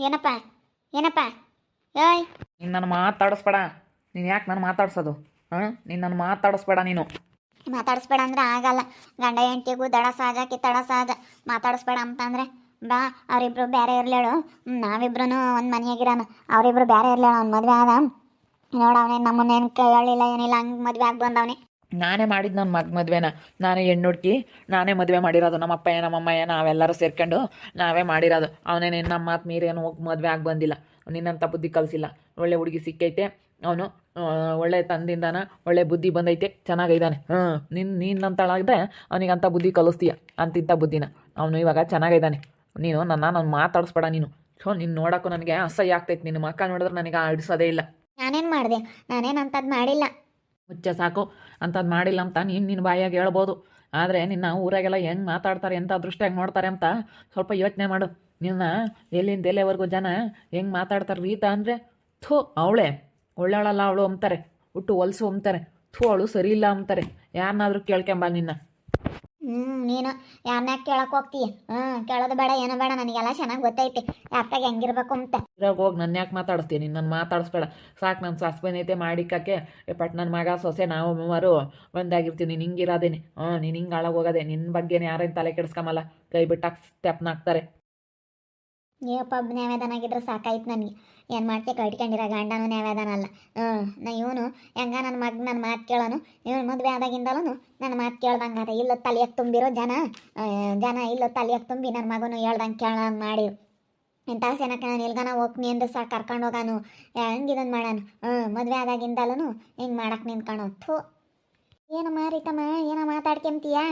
ಏನಪ್ಪ? ಏನಪ್ಪ? ಏಯ್! ನೀನು ನನ್ನ ಮಾತಾಡಿಸ್ಬೇಡ ನೀನು ಯಾಕೆ ನಾನು ಮಾತಾಡ್ಸೋದು ಹಾಂ? ನೀನು ನನ್ನ ಮಾತಾಡಿಸ್ಬೇಡ ನೀನು. ಮಾತಾಡಿಸ್ಬೇಡ ಅಂದ್ರೆ ಆಗಲ್ಲ. ಗಂಡ ಹೆಂಡತಿಗೂ ದಡ ಸಹಜ ಕಿತ್ತಡ ಸಹಜ. ಮಾತಾಡಿಸ್ಬೇಡ ಅಂತಂದ್ರೆ ಬಾ ಅವರಿಬ್ರು ಬೇರೆ ಇರಲೇಳು. ನಾವಿಬ್ರು ಒಂದು ಮನೆಯಾಗಿರೋಣ ಅವರಿಬ್ರು ಬೇರೆ ಇರ್ಲೇಳು ಅವ್ನು ಮದುವೆ ಆದ. ನೋಡ ನಮ್ಮನ್ನೇನು ಕೇಳಿಲ್ಲ ಏನಿಲ್ಲ ಹಂಗೆ ಮದುವೆ ಆಗಿ ಬಂದವನೇ. ನಾನೇ ಮಾಡಿದ್ದು ನನ್ನ ಮಗ ಮದುವೆನ. ನಾನೇ ಹೆಣ್ಣು ಹುಡ್ಕಿ ನಾನೇ ಮದುವೆ ಮಾಡಿರೋದು. ನಮ್ಮ ಅಪ್ಪ ನಮ್ಮ ಅಮ್ಮಯ್ಯ ನಾವೆಲ್ಲರೂ ಸೇರ್ಕೊಂಡು ನಾವೇ ಮಾಡಿರೋದು. ಅವನೇ ನಿನ್ನ ಮಾತು ಮೀರೇನು ಹೋಗಿ ಮದುವೆ ಆಗಿ ಬಂದಿಲ್ಲ. ನಿನ್ನಂಥ ಬುದ್ಧಿ ಕಲಿಸಿಲ್ಲ. ಒಳ್ಳೆ ಹುಡುಗಿ ಸಿಕ್ಕೈತೆ. ಅವನು ಒಳ್ಳೆ ತಂದಿಂದಾನ, ಒಳ್ಳೆ ಬುದ್ಧಿ ಬಂದೈತೆ. ಚೆನ್ನಾಗೈದಾನೆ. ಹ್ಞೂ ನಿನ್ನ ನೀನಂತಳಾಗದೆ ಅವನಿಗೆ ಅಂಥ ಬುದ್ಧಿ ಕಲಿಸ್ತೀಯ. ಅಂತಿಂಥ ಬುದ್ಧಿನ. ಅವನು ಇವಾಗ ಚೆನ್ನಾಗೈದಾನೆ. ನೀನು ನನ್ನ, ನಾನು ಮಾತಾಡಿಸ್ಬೇಡ ನೀನು. ಸೊ ನೀನು ನೋಡೋಕ್ಕೂ ನನಗೆ ಅಸಹ್ಯ ಆಗ್ತೈತೆ. ನಿನ್ನ ಮಕ್ಕ ನೋಡಿದ್ರೆ ನನಗೆ ಆಡಿಸೋದೇ ಇಲ್ಲ. ನಾನೇನು ಮಾಡಿದೆ? ನಾನೇನು ಅಂಥದ್ದು ಮಾಡಿಲ್ಲ. ಮುಚ್ಚ ಸಾಕು. ಅಂಥದ್ದು ಮಾಡಿಲ್ಲ ಅಂತ ನೀನು ನಿನ್ನ ಬಾಯಾಗಿ ಹೇಳ್ಬೋದು. ಆದರೆ ನಿನ್ನ ಊರಾಗೆಲ್ಲ ಹೆಂಗೆ ಮಾತಾಡ್ತಾರೆ ಎಂಥ ದೃಷ್ಟಿಯಾಗಿ ನೋಡ್ತಾರೆ ಅಂತ ಸ್ವಲ್ಪ ಯೋಚನೆ ಮಾಡು. ನಿನ್ನ ಎಲ್ಲಿಂದ ಎಲ್ಲೆವರೆಗೂ ಜನ ಹೆಂಗೆ ಮಾತಾಡ್ತಾರೆ ರೀತಾ ಅಂದರೆ, ಥೂ, ಅವಳೆ. ಒಳ್ಳಾಳಲ್ಲ ಅವಳು ಅಂತಾರೆ. ಹುಟ್ಟು ಹೊಲಸು ಅಂತಾರೆ. ಥೂ, ಅವಳು ಸರಿ ಇಲ್ಲ ಅಂತಾರೆ. ಯಾರನ್ನಾದರೂ ಕೇಳ್ಕೊಂಬ ನಿನ್ನ. ಹ್ಞೂ ನೀನು ಯಾರನ್ನ ಕೇಳಕ್ಕೆ ಹೋಗ್ತೀಯ? ಹ್ಞೂ ಕೇಳೋದು ಬೇಡ, ಏನೋ ಬೇಡ, ನನಗೆಲ್ಲ ಚೆನ್ನಾಗಿ ಗೊತ್ತೈತೆ. ಯಾಕಾಗ ಹೆಂಗಿರ್ಬೇಕು ಅಂತ. ಇವಾಗ ಹೋಗಿ ನನ್ನ ಯಾಕೆ ಮಾತಾಡಿಸ್ತೀನಿ? ನಿನ್ನ ಮಾತಾಡಿಸ್ಬೇಡ. ಸಾಕು ನನ್ನ ಸಾಸ್ಬನೈತೆ ಮಾಡಿಕಕ್ಕೆ ಪಟ್ ನನ್ನ ಮಗ ಸೊಸೆ, ನಾವು ಮೂವರು ಒಂದಾಗಿರ್ತೀನಿ. ನಿಂಗೆ ಇರೋದೇನೆ. ಹಾಂ ನೀನು ಹಿಂಗೆ ಹಾಳಾಗಿ ಹೋಗೋದೆ. ನಿನ್ನ ಬಗ್ಗೆನೇ ಯಾರೇನು ತಲೆ ಕೆಡಿಸ್ಕೊಂಬಲ್ಲ ಕೈ ಬಿಟ್ಟಾಕ್ ಸ್ಟೆಪ್ನ ಹಾಕ್ತಾರೆ. ಏಪ್ಪ ನ್ಯಾವೇದನಾಗಿದ್ರೆ ಸಾಕಾಯ್ತು ನನಗೆ. ಏನು ಮಾಡ್ತೀಯ ಕಟ್ಕೊಂಡಿರ ಗಂಡನು ನ್ಯಾವೇದನಲ್ಲ ಹ್ಞೂ, ನಾ ಇವನು, ಹೆಂಗ ನನ್ನ ಮಗ ನನ್ನ ಮಾತು ಕೇಳೋನು? ಇವನು ಮದುವೆ ಆದಾಗಿಂದಲೂ ನನ್ನ ಮಾತು ಕೇಳ್ದಂಗೆ ಅದ ಇಲ್ಲ ತಲೆಯಾಗ ತುಂಬಿರೋ ಜನ ಜನ ಇಲ್ಲ ತಲೆಯಾಗ ತುಂಬಿ ನನ್ನ ಮಗನು ಹೇಳ್ದಂಗೆ ಕೇಳಂಗೆ ಮಾಡಿ ಇಂಥ ಸೇನಕ್ಕೆ ನಾನು ಎಲ್ಗನ ಹೋಗ್ನಿ ಅಂದ್ರೆ ಸಹ ಕರ್ಕೊಂಡು ಹೋಗಾನು. ಹೆಂಗೆ ಇದನ್ನು ಮಾಡೋನು? ಹ್ಞೂ, ಮದುವೆ ಆದಾಗಿಂದಲೂ ಹಿಂಗೆ ಮಾಡಕ್ಕೆ ನಿಂತ್ಕೊಳೋ ಥೂ. ಏನು ಮಾರಿತಮ್ಮ? ಏನೋ ಮಾತಾಡ್ಕೊಂತೀಯಾ?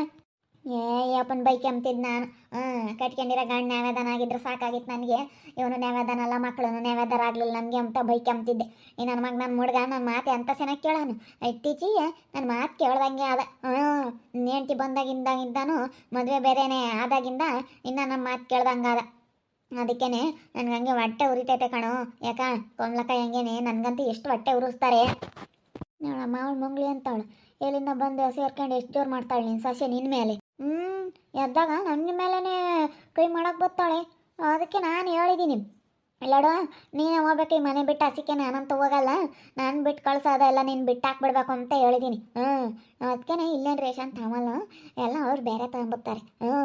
ಏ ಯಪ್ಪನ ಬೈಕ್ ಅಂತಿದ್ದು ನಾನು. ಹ್ಞೂ ಕಟ್ಕೊಂಡಿರೋ ಗಂಡ ನ್ಯಾವೇದನ ಆಗಿದ್ರೆ ಸಾಕಾಗಿತ್ತು ನನಗೆ. ಇವನು ನ್ಯಾವೇದನ ಅಲ್ಲ ಮಕ್ಕಳನ್ನು ನ್ಯಾವೇದರ ಆಗಲಿಲ್ಲ ನನಗೆ ಅಂತ ಬೈಕ್ ಅಂತಿದ್ದೆ ಈ ನನ್ನ ಮಗ ನನ್ನ ಹುಡ್ಗ ನನ್ನ ಮಾತೆ ಅಂತ ಚೆನ್ನಾಗಿ ಕೇಳೋನು? ಇತ್ತೀಚೆಗೆ ನನ್ನ ಮಾತು ಕೇಳ್ದಂಗೆ ಅದ ಹ್ಞೂ ಹೆಂಡ್ತಿ ಬಂದಾಗಿಂದಾಗಿಂದಾನು ಮದುವೆ ಬೇರೆನೇ ಆದಾಗಿಂದ ಇನ್ನು ನನ್ನ ಮಾತು ಕೇಳ್ದಂಗೆ ಅದ ಅದಕ್ಕೇನೆ ನನಗೆ ಹಂಗೆ ಹೊಟ್ಟೆ ಉರಿತೈತೆ ಕಣೋ. ಯಾಕ, ಕೊಮ್ಲಕ್ಕ ಹೆಂಗೇನೆ? ನನಗಂತೂ ಎಷ್ಟು ಹೊಟ್ಟೆ ಉರಿಸ್ತಾರೆ. ನೋಡಮ್ಮ, ಅವಳು ಮುಂಗ್ಳಿ ಅಂತವಳು ಎಲ್ಲಿಂದ ಬಂದು ಸೇರ್ಕೊಂಡು ಎಷ್ಟು ಜೋರು ಮಾಡ್ತಾಳೆ ನಿನ್ನ ಸಸ್ಯ ನಿನ್ನ ಮೇಲೆ? ಹ್ಞೂ ಎದ್ದಾಗ ನನ್ನ ಮೇಲೇ ಕೈ ಮಾಡೋಕೆ ಬರ್ತಾಳೆ ಅದಕ್ಕೆ ನಾನು ಹೇಳಿದ್ದೀನಿ ಇಲ್ಲಡ ನೀನು ಹೋಗ್ಬೇಕು ಈ ಮನೆ ಬಿಟ್ಟು ಹಸಿಕೆ ನಾನಂತ ಹೋಗಲ್ಲ. ನಾನು ಬಿಟ್ಟು ಕಳ್ಸೋದೆಲ್ಲ ನೀನು ಬಿಟ್ಟು ಹಾಕ್ಬಿಡ್ಬೇಕು ಅಂತ ಹೇಳಿದ್ದೀನಿ ಹ್ಞೂ ಅದಕ್ಕೆ ಇಲ್ಲೇನು ರೇಷನ್ ತಗೊಲ್ಲ. ಎಲ್ಲ ಅವ್ರು ಬೇರೆ ತಗೊಂಬರ್ತಾರೆ ಹ್ಞೂ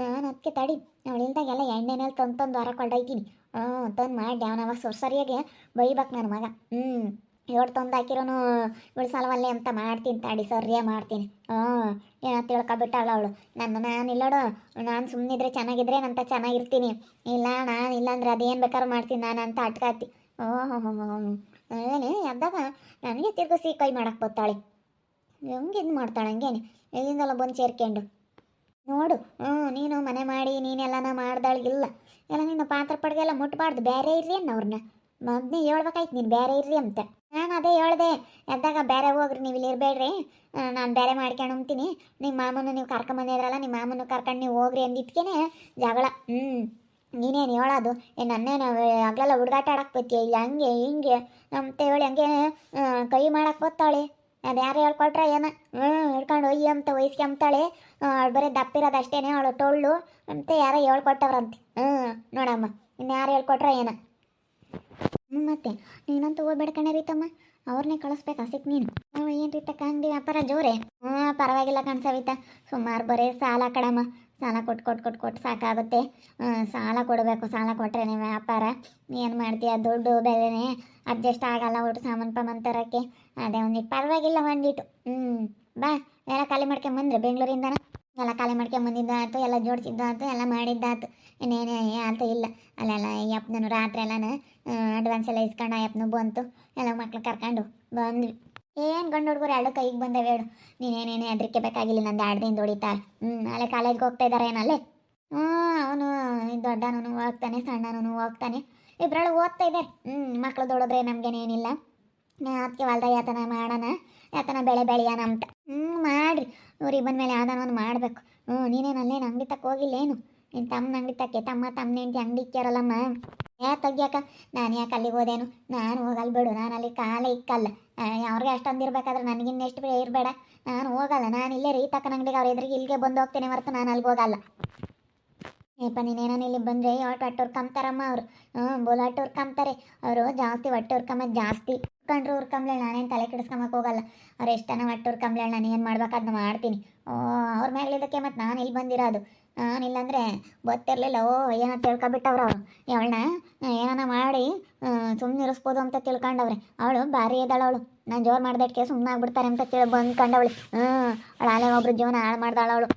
ನಾನು ಅದಕ್ಕೆ ತಡಿ. ಅವಳಿಲ್ದಾಗೆಲ್ಲ ಎಣ್ಣೆನಲ್ಲಿ ತಂದು ತಂದು ಹೊರ ಕೊಡೋಯ್ತೀನಿ ಹ್ಞೂ ತಂದು ಮಾಡಿ ಅವನವ ಸರಿಯಾಗಿ ಬೈಬೇಕು ನನ್ನ ಮಗ. ಹ್ಞೂ ಏಳು ತಂದು ಹಾಕಿರೋನು ಇವಳು ಸಲವಲ್ಲೇ ಅಂತ ಮಾಡ್ತೀನಿ ತಾಡಿ ಸರ್ಯ ಮಾಡ್ತೀನಿ. ಹ್ಞೂ ಏನೋ ತಿಳ್ಕೊಬಿಟ್ಟಾಳ ಅವಳು. ನನ್ನ ನಾನು ಇಲ್ಲೋಡು ನಾನು ಸುಮ್ಮನಿದ್ರೆ ಚೆನ್ನಾಗಿದ್ರೆ ನಂತ ಚೆನ್ನಾಗಿರ್ತೀನಿ. ಇಲ್ಲ, ನಾನು ಇಲ್ಲಾಂದ್ರೆ ಅದೇನು ಬೇಕಾದ್ರೂ ಮಾಡ್ತೀನಿ ನಾನು ಅಂತ ಅಟ್ಕಾತಿ. ಓಹೋ ಏನೇ ಎದ್ದಾಗ ನನಗೆ ತಿರ್ಗಿಸಿ ಕೈ ಮಾಡಕ್ಕೆ ಬರ್ತಾಳೆ ಹೆಂಗೆ ಇದು ಮಾಡ್ತಾಳೆ ಹಂಗೇನೆ? ಎಲ್ಲಿಂದಲ್ಲ ಬಂದು ಸೇರ್ಕೊಂಡು. ನೋಡು, ಹ್ಞೂ, ನೀನು ಮನೆ ಮಾಡಿ, ನೀನೆಲ್ಲನ ಮಾಡ್ದಾಳಿಗಿಲ್ಲ ಎಲ್ಲ ನಿನ್ನ ಪಾತ್ರ ಪಡ್ಗೆಲ್ಲ ಮುಟ್ಬಾರ್ದು ಬೇರೆ ಇರ್ಲಿ ಅನ್ನ ಅವ್ರನ್ನ ಮೊದಲೇ ಹೇಳ್ಬೇಕಾಯ್ತು, ನೀನು ಬೇರೆ ಇರ್ರಿ ಅಂತ. ನಾನು ಅದೇ ಹೇಳ್ದೆ, ಎದ್ದಾಗ ಬೇರೆ ಹೋಗ್ರಿ, ನೀವು ಇಲ್ಲಿ ಇರಬೇಡ್ರಿ. ನಾನು ಬೇರೆ ಮಾಡ್ಕೊಂಡು ಉಣ್ತೀನಿ. ನಿಮ್ಮ ಮಾಮನ ನೀವು ಕರ್ಕೊಂಬಂದಿದ್ರಲ್ಲ ನಿಮ್ಮ ಮಾಮನ ಕರ್ಕೊಂಡು ನೀವು ಹೋಗ್ರಿ ಅಂದಿದ್ಕೇನೆ ಜಗಳ. ಹ್ಞೂ ನೀನೇನು ಹೇಳೋದು? ಏ, ನನ್ನೇನು ಹಗಲೆಲ್ಲ ಹುಡುಗಾಟ ಆಡಕ್ಕೆ ಬತ್ತೀಯ? ಇಲ್ಲ ಹಂಗೆ, ಹಿಂಗೆ. ಅಂತ ಹೇಳಿ ಹಂಗೆ ಕೈ ಮಾಡಕ್ಕೆ ಬತ್ತಾಳೆ. ಅದು ಯಾರು ಹೇಳ್ಕೊಟ್ರೆ ಏನೋ? ಹ್ಞೂ ಹಿಡ್ಕೊಂಡು ಒಯ್ಯಿ ಅಂತ ವಯಸ್ಕೊಂಬ್ತಾಳೆ ಅವಳು ಬರೀ ದಪ್ಪಿರೋದು ಅಷ್ಟೇನೆ, ಅವಳು ಟೊಳ್ಳು. ಅಂತ ಯಾರೋ ಹೇಳ್ಕೊಟ್ಟವ್ರಂತೆ. ಹ್ಞೂ ನೋಡಮ್ಮ ಇನ್ನು ಯಾರು ಹೇಳ್ಕೊಟ್ರೆ ಏನ? ಮತ್ತೆ. ನೀನಂತೂ ಹೋಗ್ಬೇಡ ಕಣೆ ರೀತಮ್ಮ. ಅವ್ರನ್ನೇ ಕಳಿಸ್ಬೇಕು ಹಸಿಕ್ ನೀನು. ಹ್ಞೂ ಏನು ರೀತಕ್ಕ ಅಂಗಡಿ ವ್ಯಾಪಾರ ಜೋರೆ? ಹ್ಞೂ ಪರವಾಗಿಲ್ಲ ಕಣ್ ಸವಿತಾ ಸುಮಾರು ಬರೀ ಸಾಲ ಕಡಮ್ಮ ಸಾಲ ಕೊಟ್ಟು ಕೊಟ್ಟು ಕೊಟ್ಟು ಕೊಟ್ಟು ಸಾಕಾಗುತ್ತೆ. ಸಾಲ ಕೊಡಬೇಕು, ಸಾಲ ಕೊಟ್ಟರೆ ನೀವು ವ್ಯಾಪಾರ. ಏನು ಮಾಡ್ತೀಯ? ದುಡ್ಡು ಬೆಲೆನೇ ಅಡ್ಜಸ್ಟ್ ಆಗಲ್ಲ ಒಟ್ಟು ಸಾಮಾನು ಪಾಮಾನು ತರೋಕ್ಕೆ. ಅದೇ ಒಂದಿಟ್ಟು ಪರವಾಗಿಲ್ಲ ಒಂದಿಟ್ಟು ಹ್ಞೂ ಬಾ, ಎಲ್ಲ ಖಾಲಿ ಮಾಡ್ಕೊಂಬಂದ್ರೆ ಬೆಂಗಳೂರಿಂದನ? ಎಲ್ಲ ಖಾಲಿ ಮಾಡ್ಕೊಂಬಂದಿದ್ದು ಆಯ್ತು ಎಲ್ಲ ಜೋಡಿಸಿದ್ದು ಆಯ್ತು ಎಲ್ಲ ಮಾಡಿದ್ದಾಯ್ತು ಇನ್ನೇನು ಆಯ್ತು ಇಲ್ಲ. ಅಲ್ಲೆಲ್ಲ ನಾನು ರಾತ್ರಿ ಎಲ್ಲನ ಅಡ್ವಾನ್ಸ್ ಎಲ್ಲ ಇಸ್ಕೊಂಡು ಅಯ್ಯಪ್ಪನು ಬಂತು. ಎಲ್ಲ ಮಕ್ಳು ಕರ್ಕೊಂಡು ಬಂದ್ವಿ. ಏನು ಗಂಡು ಹುಡುಗರು, ಎರಡು ಕೈಗೆ ಬಂದೆ ಹೇಳು. ನೀನೇನೇನೇ ಅದಕ್ಕೆ ಬೇಕಾಗಿಲ್ಲ ನಂದು ದಿನ ಹೊಡಿತಾಳೆ ಹ್ಞೂ ಅಲ್ಲೇ ಕಾಲೇಜ್ಗೆ ಹೋಗ್ತಾ ಇದ್ದಾರೆ ಏನಲ್ಲೇ? ಹ್ಞೂ ಅವನು ದೊಡ್ಡನೂ ಹೋಗ್ತಾನೆ ಸಣ್ಣನೂ ಹೋಗ್ತಾನೆ. ಇಬ್ಬರಳು ಓದ್ತಾ ಇದ್ದಾರೆ. ಹ್ಞೂ ಮಕ್ಳು ದೊಡ್ಡದ್ರೆ ನಮಗೇನೇನಿಲ್ಲ ಅದಕ್ಕೆ ಹೊಲ್ದಾಗ ಯಾತನ ಮಾಡೋಣ. ಯಾತನ ಬೆಳೆ ಬೆಳೆಯೋಣ ಅಂತ. ಇವ್ರಿಗೆ ಬಂದ ಮೇಲೆ ಯಾವ್ದಾನ ಒಂದು ಮಾಡಬೇಕು. ಹ್ಞೂ ನೀನೇನು ಅಲ್ಲೇನು? ಅಂಗಡಿ ತಕ್ಕ ಹೋಗಿಲ್ಲೇನು? ನಿನ್ನ ತಮ್ಮ ಅಂಗಡಿ ತಕ್ಕೆ, ತಮ್ಮ ತಮ್ಮನ ಹೆಂಡತಿ ಅಂಗಡಿ ಇಕ್ಕ್ಯಾರಲ್ಲಮ್ಮ ಯಾ ತೆಗ್ಯಾಕ ನಾನು ಯಾಕೆ ಅಲ್ಲಿಗೆ ಹೋದೇನು? ನಾನು ಹೋಗಲ್ಲ ಬಿಡು, ನಾನು ಅಲ್ಲಿ ಕಾಲ ಇಕ್ಕಲ್ಲ. ಅವ್ರಿಗೆ ಅಷ್ಟೊಂದು ಇರಬೇಕಾದ್ರೆ ನನಗಿನ್ನ ಎಷ್ಟು ಇರಬೇಡ. ನಾನು ಹೋಗಲ್ಲ, ನಾನು ಇಲ್ಲೇ ರೀ ತಕ್ಕನ ಅಂಗಡಿಗೆ ಅವ್ರ ಎದುರಿಗೆ ಇಲ್ಲಿಗೆ ಬಂದು ಹೋಗ್ತೇನೆ ಹೊರತು ನಾನು ಅಲ್ಲಿಗೆ ಹೋಗಲ್ಲ. ಏಪ್ಪ ಏನಾನ ಇಲ್ಲಿ ಬಂದರೆ? ಒಟ್ಟು ಹೊಟ್ಟೆ ಕಮ್ತಾರಮ್ಮ ಅವರು. ಹ್ಞೂ ಬೋಲ್ ಅವರು ಜಾಸ್ತಿ ಹೊಟ್ಟೆ ಹುರ್ಕೊಂಬದ್ ಜಾಸ್ತಿ. ಕಂಡ್ರು ಕಂಬಳ ನಾನೇನು ತಲೆ ಕೆಡಿಸ್ಕೊಂಬಕ್ಕೆ ಹೋಗಲ್ಲ. ಅವ್ರು ಎಷ್ಟನ ಮಟ್ಟವ್ರು ಕಂಬ್ಳಣ್ಣ ನಾನು ಏನು ಮಾಡ್ಬೇಕಾದ್ನ ಮಾಡ್ತೀನಿ. ಓ, ಅವ್ರ ಮೇಲಿದ್ದಕ್ಕೆ ಮತ್ತು ನಾನು ಇಲ್ಲಿ ಬಂದಿರೋದು. ನಾನು ಇಲ್ಲಾಂದರೆ ಗೊತ್ತಿರಲಿಲ್ಲ, ಓ, ಏನೋ ತಿಳ್ಕೊಬಿಟ್ಟವ್ರು ಅವರು. ಅವಳನ್ನ ಏನಾನ ಮಾಡಿ ಸುಮ್ಮನೆ ಇರಿಸ್ಬೋದು ಅಂತ ತಿಳ್ಕೊಂಡವ್ರೆ. ಅವಳು ಭಾರಿ ಇದ್ದಾಳೆ ಅವಳು. ನಾನು ಜೋರು ಮಾಡ್ದಕ್ಕೆ ಸುಮ್ಮನೆ ಆಗ್ಬಿಡ್ತಾರೆ ಅಂತ ತಿಳ್ ಬಂದ್ಕೊಂಡವಳು ಹ್ಞೂ ಅವಳು ಅಲ್ಲೇ ಒಬ್ರು ಜೀವನ ಹಾಳು ಮಾಡ್ದಾಳ ಅವಳು.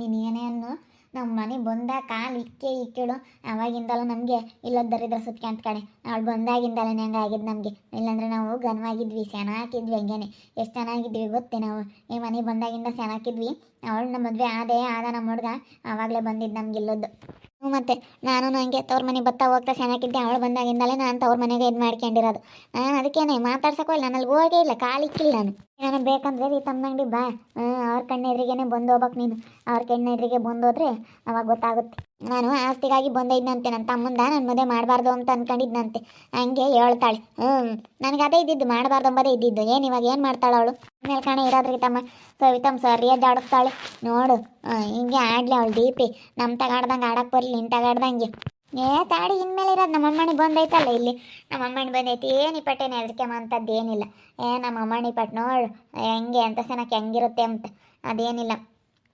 ನೀನು ಏನೇ ಅನ್ನು ನಮ್ಮ ಮನೆ ಬಂದ ಕಾಲು ಇಕ್ಕೆ ಇಕ್ಕಿಳು. ಅವಾಗಿಂದಲೂ ನಮಗೆ ಇಲ್ಲದ ದರಿದ್ರ ಅಂತ ಕಣೆ. ಅವಳು ಬಂದಾಗಿಂದಲೇ ಹೆಂಗೆ ಆಗಿದ್ದು ನಮಗೆ. ಇಲ್ಲಾಂದ್ರೆ ನಾವು ಘನವಾಗಿದ್ವಿ ಚೆನ್ನಾಗಿದ್ವಿ ಹಂಗೇನೆ. ಎಷ್ಟು ಚೆನ್ನಾಗಿದ್ವಿ ಗೊತ್ತೇ ನಾವು? ಈ ಮನೆಗೆ ಬಂದಾಗಿಂದ ಚೆನ್ನಾಗಿದ್ವಿ ಅವಳು ನಮ್ಮ ಮದುವೆ ಆದೇ ಆದ ನಮ್ಮ ಹುಡುಗ ಆವಾಗಲೇ ಬಂದಿದ್ದು ನಮ್ಗೆ ಇಲ್ಲದ್ದು ಹ್ಞೂ ಮತ್ತೆ ನಾನು ಹಂಗೆ ತವ್ರ ಮನೆಗೆ ಬತ್ತಾ ಹೋಗ್ತಾ ಚೆನ್ನಾಗಿದ್ದೆ ಅವಳು ಬಂದಾಗಿಂದಲೇ ನಾನು ತವ್ರ ಮನೆಗೆ ಇದು ಮಾಡ್ಕೊಂಡಿರೋದು. ನಾನು ಅದಕ್ಕೇನೆ, ಮಾತಾಡ್ಸೋಕ್ಕೂ ಇಲ್ಲ. ನನ್ನಲ್ಲಿ ಹೋಗೇ ಇಲ್ಲ ಕಾಲಿಕ್ಕಿಲ್ಲ ನಾನು. ನಾನು ಬೇಕಂದ್ರೆ ರೀ ತಮ್ಮಂಗಡಿ ಬಾ. ಅವ್ರ ಕಣ್ಣೆದ್ರಿಗೇನೆ ಬಂದು ಹೋಗ್ಬೇಕು ನೀನು. ಅವ್ರ ಕಣ್ಣೆದ್ರಿಗೆ ಬಂದೋದ್ರೆ ಅವಾಗ ಗೊತ್ತಾಗುತ್ತೆ. ನಾನು ಆಸ್ತಿಗಾಗಿ ಬಂದೈದ್ನಂತೆ ನನ್ನ ತಮ್ಮಂದ ನನ್ನ ಮದುವೆ ಮಾಡಬಾರ್ದು ಅಂತ ಅನ್ಕೊಂಡಿದ್ನಂತೆ. ಹಂಗೆ ಹೇಳ್ತಾಳೆ. ಹ್ಞೂ ನನಗೆ ಅದೇ ಇದ್ದಿದ್ದು ಮಾಡಬಾರ್ದು ಅಂಬದೇ ಇದ್ದಿದ್ದು. ಏನು ಇವಾಗ ಏನು ಮಾಡ್ತಾಳೆ ಅವಳು? ಮೇಲೆ ಕಾಣೆ ಇರೋದ್ರಿಗೆ ತಮ್ಮ. ಸವಿತಮ್ಮ ಸರಿಯಾಗಿ ಆಡಿಸ್ತಾಳೆ. ನೋಡು ಹಿಂಗೆ ಆಡ್ಲಿ ಅವಳು ದೀಪಿ. ನಮ್ಮ ತಗಾಡ್ದಂಗೆ ಆಡಕ್ಕೆ ಬರಲಿ ನಿನ್ನ ತಗಾಡ್ದಂಗೆ. ಏ ತಾಡಿ ಇನ್ಮೇಲೆ ಇರೋದು ನಮ್ಮ ಅಮ್ಮಣಿ ಬಂದೈತಲ್ಲ ಇಲ್ಲಿ? ನಮ್ಮ ಅಮ್ಮಣಿ ಬಂದೈತಿ. ಏನು ಪಟ್ಟೇನೆ ಹೆದರ್ಕೆಮ ಅಂತದ್ದು ಏನಿಲ್ಲ. ಏ, ನಮ್ಮ ಅಮ್ಮನಿ ಪಟ್ ನೋಡು. ಹೆಂಗೆ ಅಂತ ಸನಕ್ಕೆ ಹೆಂಗಿರುತ್ತೆ ಅಂತ. ಅದೇನಿಲ್ಲ.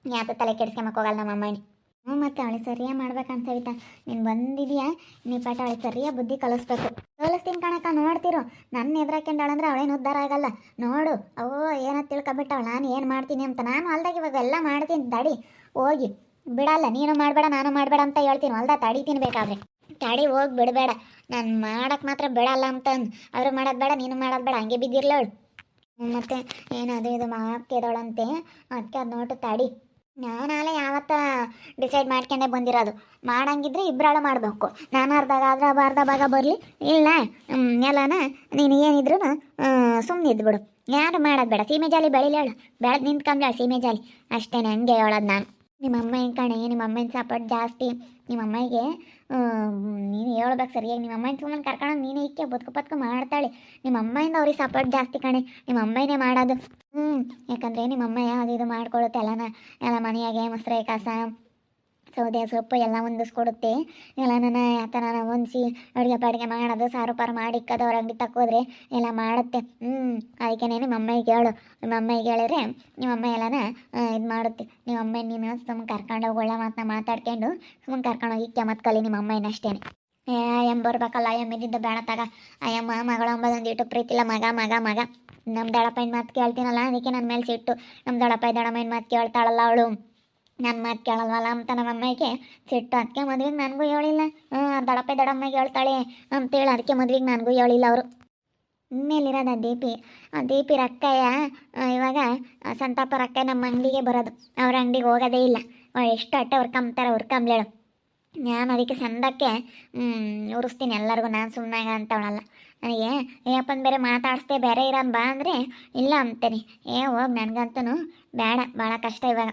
ಯಾತ ತಲೆ ಕೆಡ್ಸ್ಕೊಂಬಕ್ಕೆ ಹೋಗಲ್ಲ ನಮ್ಮ ಅಮ್ಮಣಿ ಹ್ಞೂ ಮತ್ತೆ ಅವಳಿಗೆ ಸರಿಯಾಗಿ ಮಾಡ್ಬೇಕಂತ ಸವಿತಾ. ನೀನು ಬಂದಿದೀಯಾ? ನೀ ಪಾಠ ಅವಳಿಗೆ ಸರಿಯಾಗಿ ಬುದ್ಧಿ ಕಲಿಸ್ಬೇಕು. ಕಲಿಸ್ತೀನಿ ಕಣಕ್ಕ, ನೋಡ್ತಿರು. ನನ್ನ ಎದುರಾಕೊಂಡಾಳಂದ್ರೆ ಅವಳೇನು ಉದ್ಧಾರ ಆಗಲ್ಲ. ನೋಡು. ಅವೋ ಏನೋ ತಿಳ್ಕೊಬಿಟ್ಟವಳು. ನಾನು ಏನು ಮಾಡ್ತೀನಿ ಅಂತ. ನಾನು ಹೊಲ್ದಾಗ ಇವಾಗ ಎಲ್ಲ ಮಾಡ್ತೀನಿ. ತಡಿ. ಹೋಗಿ. ಬಿಡಲ್ಲ. ನೀನು ಮಾಡಬೇಡ, ನಾನು ಮಾಡಬೇಡ ಅಂತ ಹೇಳ್ತೀನಿ. ಹೊಲ್ದ ತಡಿ ತಿನ್ಬೇಕಾದ್ರೆ. ತಡಿ, ಹೋಗಿ ಬಿಡಬೇಡ. ನಾನು ಮಾಡಕ್ಕೆ ಮಾತ್ರ ಬಿಡಲ್ಲ ಅಂತ ಅವ್ರು ಮಾಡೋದು ಬೇಡ, ನೀನು ಮಾಡೋದು ಬೇಡ. ಹಂಗೆ ಬಿದ್ದಿರ್ಲವಳು ಮತ್ತೆ ಏನದು ಇದು ಮಾಕ್ಕಿದವಳಂತೆ ಅದಕ್ಕೆ ಅದು ನೋಟು ತಡಿ. ನಾನಾಲೆ ಯಾವತ್ತ ಡಿಸೈಡ್ ಮಾಡ್ಕೊಂಡೇ ಬಂದಿರೋದು. ಮಾಡಂಗಿದ್ರೆ ಇಬ್ಬರಾಳು ಮಾಡಬೇಕು. ನಾನು ಅರ್ಧಾಗ ಆದ್ರೆ ಅರ್ಧ ಭಾಗ ಬರಲಿ. ಇಲ್ಲ ಎಲ್ಲನ ನೀನು ಏನಿದ್ರು ಸುಮ್ಮನೆ ಇದ್ಬಿಡು. ಯಾರು ಮಾಡೋದು ಬೇಡ. ಸೀಮೆ ಜಾಲಿ ಬೆಳಿಲೇಳು ಬೆಳೆದು ನಿಂತ್ಕೊಂಬ್ಲಾಳ ಸೀಮೆ ಜಾಲಿ. ಅಷ್ಟೇನೆ, ಹಂಗೆ ಹೇಳೋದು ನಾನು. ನಿಮ್ಮ ಅಮ್ಮ ಹೆಂಗೆ ಕಣೆ ನಿಮ್ಮ ಅಮ್ಮನ ಸಪೋರ್ಟ್ ಜಾಸ್ತಿ. ನಿಮ್ಮ ಅಮ್ಮಗೆ ನೀನು ಹೇಳ್ಬೇಕು ಸರಿಯಾಗಿ. ನಿಮ್ಮ ಅಮ್ಮನ ಸುಮ್ಮನೆ ಕರ್ಕೊಂಡು ನೀನೇ ಇಕ್ಕೆ, ಬದುಕು ಬದುಕು ಮಾಡ್ತಾಳೆ. ನಿಮ್ಮ ಅಮ್ಮಯಿಂದ ಅವ್ರಿಗೆ ಸಪೋರ್ಟ್ ಜಾಸ್ತಿ ಕಣೆ. ನಿಮ್ಮ ಅಮ್ಮನೇ ಮಾಡೋದು. ಹ್ಞೂ ಯಾಕಂದರೆ ನಿಮ್ಮ ಅಮ್ಮ ಯಾವುದು ಇದು ಮಾಡ್ಕೊಳುತ್ತೆ ಎಲ್ಲನ, ಎಲ್ಲ ಮನೆಯಾಗೆ ಮೊಸರೆ, ಕಸ ಸೌದೆ, ಸೊಪ್ಪು ಎಲ್ಲ ಹೊಂದಿಸ್ಕೊಡುತ್ತೆ. ಎಲ್ಲ ನನ್ನ ಯಾತನ ಹೊಂದಿಸಿ ಅಡುಗೆ ಪಾಡಿಗೆ ಮಾಡೋದು, ಸಾರು ಪಾರು ಮಾಡಿ ಇಕ್ಕೋದು ಅವ್ರ ಅಂಗಡಿ ತಕ್ಕೋದ್ರೆ ಎಲ್ಲ ಮಾಡುತ್ತೆ. ಹ್ಞೂ ಅದಕ್ಕೆ ನಿಮ್ಮ ಅಮ್ಮಗೆ ಹೇಳು. ನಿಮ್ಮ ಅಮ್ಮಗೆ ಹೇಳಿದ್ರೆ ನಿಮ್ಮ ಅಮ್ಮ ಎಲ್ಲನ ಇದು ಮಾಡುತ್ತೆ. ನಿಮ್ಮ ಅಮ್ಮ ನೀನು ಸುಮ್ಮನೆ ಕರ್ಕೊಂಡು ಒಳ್ಳೆ ಮಾತನ್ನ ಮಾತಾಡ್ಕೊಂಡು ಸುಮ್ಮನೆ ಕರ್ಕೊಂಡು ಹೋಗಿ ಇಕ್ಕೆ ಮತ್ತೆ ಕಲಿ ನಿಮ್ಮ ಅಮ್ಮನ ಅಷ್ಟೇ ಏ ಅಯ್ಯಮ್ಮ ಬರ್ಬೇಕಲ್ಲ ಅಯ್ಯಮ್ಮ ಇದ್ದಿದ್ದು ಬೇಡ ತಗ. ಅಯ್ಯಮ್ಮ ಮಗಳು ಅಂಬದೊಂದು ಇಟ್ಟು ಪ್ರೀತಿಲ್ಲ ಮಗ ಮಗ ಮಗ. ನಮ್ಮ ದಡಪ್ಪನ ಮಾತು ಕೇಳ್ತೀನಲ್ಲ, ಅದಕ್ಕೆ ನನ್ನ ಮೇಲೆ ಸಿಟ್ಟು. ನಮ್ಮ ದಡಪ್ಪ ದಡಮ್ಮನ ಮಾತು ಕೇಳ್ತಾಳಲ್ಲ ಅವಳು. ನನ್ನ ಮಾತು ಕೇಳಲ್ವಲ್ಲ ಅಂತ ನಮ್ಮ ಅಮ್ಮಗೆ ಸಿಟ್ಟು ಅದಕ್ಕೆ ಮದ್ವೆಗೆ ನನಗೂ ಹೇಳಿಲ್ಲ ಹ್ಞೂ ದಡಪ್ಪ ದಡಮ್ಮಗೆ ಹೇಳ್ತಾಳೆ ಅಂತೇಳಿ ಅದಕ್ಕೆ ಮದ್ವೆಗೆ ನನಗೂ ಹೇಳಿಲ್ಲ ಅವರು. ಇನ್ಮೇಲಿರೋದು ಆ ದೀಪಿ? ಆ ದೀಪಿ ರಕ್ಕಯ್ಯ ಇವಾಗ ಸಂತಾಪ ರಕ್ಕ ನಮ್ಮ ಅಂಗಡಿಗೆ ಬರೋದು. ಅವ್ರ ಅಂಗಡಿಗೆ ಹೋಗೋದೇ ಇಲ್ಲ. ಅವ್ರು ಎಷ್ಟು ಅಟ್ಟೆ ಹುರ್ಕೊಂಬ್ತಾರೆ ಹುರ್ಕೊಂಬ್ಲೇಳು ನಾನು ಅದಕ್ಕೆ ಸಂದಕ್ಕೆ ಉರಿಸ್ತೀನಿ ಎಲ್ಲರಿಗೂ. ನಾನು ಸುಮ್ಮನಾಗ ಅಂತವಳಲ್ಲ. ನನಗೆ ಏಪ್ಪನ್ ಬೇರೆ ಮಾತಾಡಿಸ್ದೆ ಬೇರೆ ಇರೋನ್ ಬಾ ಅಂದರೆ ಇಲ್ಲ ಅಂತೀನಿ. ಏ ಹೋಗಿ ನನಗಂತೂ ಬೇಡ. ಭಾಳ ಕಷ್ಟ ಇವಾಗ.